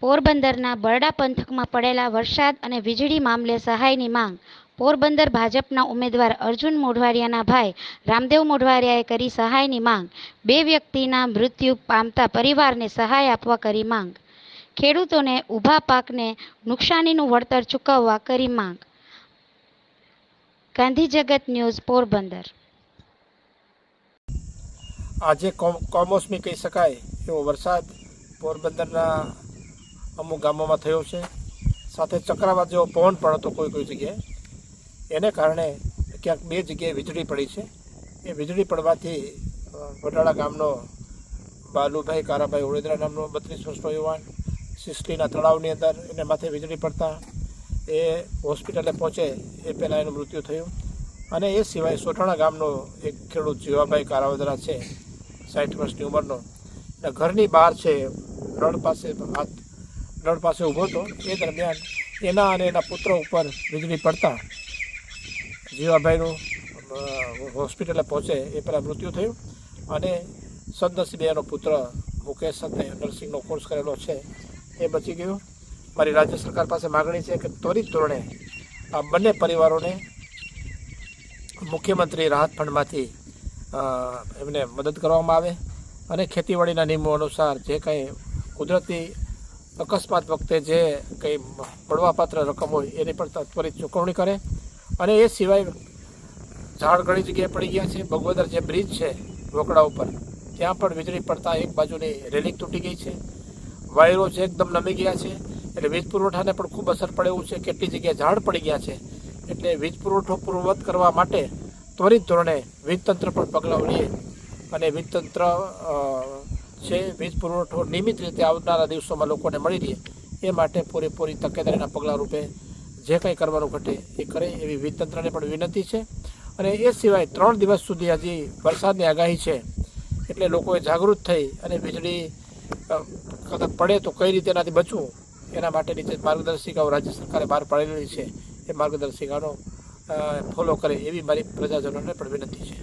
પોરબંદરના બરડા પંથકમાં પડેલા વરસાદ અને વીજળી મામલે સહાયની માંગ પોરબંદર ભાજપના ઉમેદવાર અર્જુન મોઢવાડિયાના ભાઈ રામદેવ મોઢવાડિયાએ કરી સહાયની માંગ. બે વ્યક્તિના મૃત્યુ પામતા પરિવારને સહાય આપવા કરી માંગ. ખેડૂતોને ઊભા પાકને નુકસાનીનું વળતર ચૂકવવા કરી માંગ. ગાંધી જગત ન્યૂઝ પોરબંદર. આજે કોમ- કમોસમી કહી શકાય એવો વરસાદ પોરબંદરના અમુક ગામોમાં થયો છે. સાથે ચક્રવાત જેવો પવન પણ હતો કોઈ કોઈ જગ્યાએ. એને કારણે ક્યાંક બે જગ્યાએ વીજળી પડી છે. એ વીજળી પડવાથી વડાળા ગામનો બાલુભાઈ કારાભાઈ ઓળેદરા નામનો બત્રીસ વર્ષનો યુવાન સિસ્ટીના તળાવની અંદર એને માથે વીજળી પડતા એ હોસ્પિટલે પહોંચે એ પહેલાં એનું મૃત્યુ થયું. અને એ સિવાય સોટાણા ગામનો એક ખેડૂત જીવાભાઈ કારાવદરા છે, સાઠ વર્ષની ઉંમરનો. ઘરની બહાર છે નળ પાસે હાથ નળ પાસે ઊભો હતો. એ દરમિયાન એના અને એના પુત્ર ઉપર વીજળી પડતા જીવાભાઈનું હોસ્પિટલે પહોંચે એ પહેલાં મૃત્યુ થયું અને સદનસીબે એનો પુત્ર મુકેશ સાથે નર્સિંગનો કોર્સ કરેલો છે એ બચી ગયો. મારી રાજ્ય સરકાર પાસે માગણી છે કે ત્વરિત ધોરણે આ બંને પરિવારોને મુખ્યમંત્રી રાહત ફંડમાંથી એમને મદદ કરવામાં આવે અને ખેતીવાડીના નિયમો અનુસાર જે કંઈ કુદરતી અકસ્માત વખતે જે કંઈ મળવાપાત્ર રકમ હોય એની પણ ત્વરિત ચૂકવણી કરે. અને એ સિવાય ઝાડ ઘણી જગ્યાએ પડી ગયા છે. બગવદર જે બ્રિજ છે રોકડા ઉપર, ત્યાં પણ વીજળી પડતા એક બાજુની રેલિંગ તૂટી ગઈ છે. વાયરો છે એકદમ નમી ગયા છે. એટલે વીજ પુરવઠાને પણ ખૂબ અસર પડે એવું છે. કેટલી જગ્યાએ ઝાડ પડી ગયા છે. એટલે વીજ પુરવઠો પૂર્વવત કરવા માટે ત્વરિત ધોરણે વીજતંત્ર પણ પગલાં લઈએ અને વીજતંત્ર છે. વીજ પુરવઠો નિયમિત રીતે આવનારા દિવસોમાં લોકોને મળી રહે. એ માટે પૂરેપૂરી તકેદારીના પગલાં રૂપે જે કંઈ કરવાનું ઘટે એ કરે એવી વીજતંત્રને પણ વિનંતી છે. અને એ સિવાય ત્રણ દિવસ સુધી હજી વરસાદની આગાહી છે. એટલે લોકોએ જાગૃત થઈ અને વીજળી કદાચ પડે તો કઈ રીતે એનાથી બચવું? એના માટેની જે માર્ગદર્શિકાઓ રાજ્ય સરકારે બહાર પાડેલી છે, એ માર્ગદર્શિકાનો ફોલો કરે એવી મારી પ્રજાજનોને પણ વિનંતી છે.